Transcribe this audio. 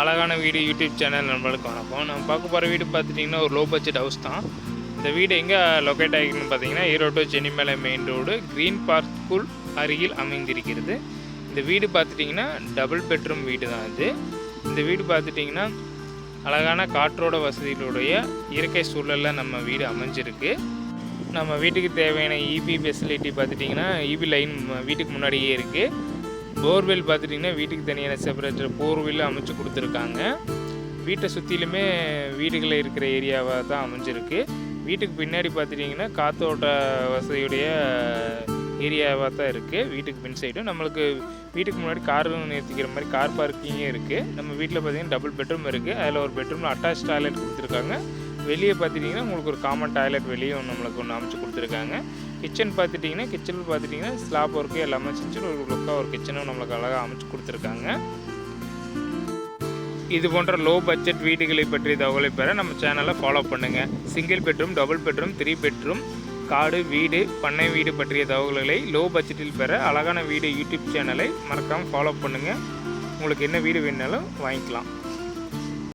அழகான வீடு YouTube channel நம்மளுக்கு வணக்கம். நம்ம பார்க்க போகிற வீடு பார்த்துட்டிங்கன்னா ஒரு லோ பட்ஜெட் ஹவுஸ் தான். இந்த வீடு எங்கே லொக்கேட் ஆகிருக்குன்னு பார்த்தீங்கன்னா Erode Chennimalai main road green park அருகில் அமைந்திருக்கிறது. இந்த வீடு பார்த்துட்டிங்கன்னா டபுள் பெட்ரூம் வீடு தான் இது. இந்த வீடு பார்த்துட்டிங்கன்னா அழகான காற்றோட வசதிகளுடைய இயற்கை சூழலில் நம்ம வீடு அமைஞ்சிருக்கு. நம்ம வீட்டுக்கு தேவையான இபி ஃபெசிலிட்டி பார்த்துட்டிங்கன்னா இபி லைன் வீட்டுக்கு முன்னாடியே இருக்குது போர்வெல் பார்த்துட்டிங்கன்னா வீட்டுக்கு தனியான செப்பரேட்டர் போர்வெல் அமைச்சு கொடுத்துருக்காங்க. வீட்டை சுற்றிலுமே வீடுகளில் இருக்கிற ஏரியாவாக தான் அமைஞ்சிருக்கு. வீட்டுக்கு பின்னாடி பார்த்துட்டிங்கன்னா காற்றோட்ட வசதியுடைய ஏரியாவாக தான் இருக்குது வீட்டுக்கு பின் சைடும் நம்மளுக்கு வீட்டுக்கு முன்னாடி கார் நிறுத்திக்கிற மாதிரி கார் பார்க்கிங்கே இருக்குது நம்ம வீட்டில் பார்த்தீங்கன்னா டபுள் பெட்ரூம் இருக்குது அதில் ஒரு பெட்ரூமில் அட்டாச் டாய்லெட் கொடுத்துருக்காங்க. வெளியே பார்த்துட்டிங்கன்னா உங்களுக்கு ஒரு காமன் டாய்லெட் வெளியே ஒன்று நம்மளுக்கு ஒன்று அமைச்சு கொடுத்துருக்காங்க. கிச்சன் பார்த்துட்டிங்கன்னா கிச்சனில் பார்த்துட்டிங்கன்னா ஸ்லாப் ஒர்க்கு எல்லாமே செஞ்சு ஒரு லுக்காக ஒரு கிச்சனும் நம்மளுக்கு அழகாக அமைச்சு கொடுத்துருக்காங்க. இது போன்ற லோ பட்ஜெட் வீடுகளை பற்றிய தகவலை பெற நம்ம சேனலை ஃபாலோ பண்ணுங்கள் single bedroom double bedroom three bedroom காடு வீடு பண்ணை வீடு பற்றிய தகவல்களை லோ பட்ஜெட்டில் பெற அழகான வீடு யூடியூப் சேனலை மறக்காமல் ஃபாலோ பண்ணுங்கள் உங்களுக்கு என்ன வீடு வேணுனாலும் வாங்கிக்கலாம்.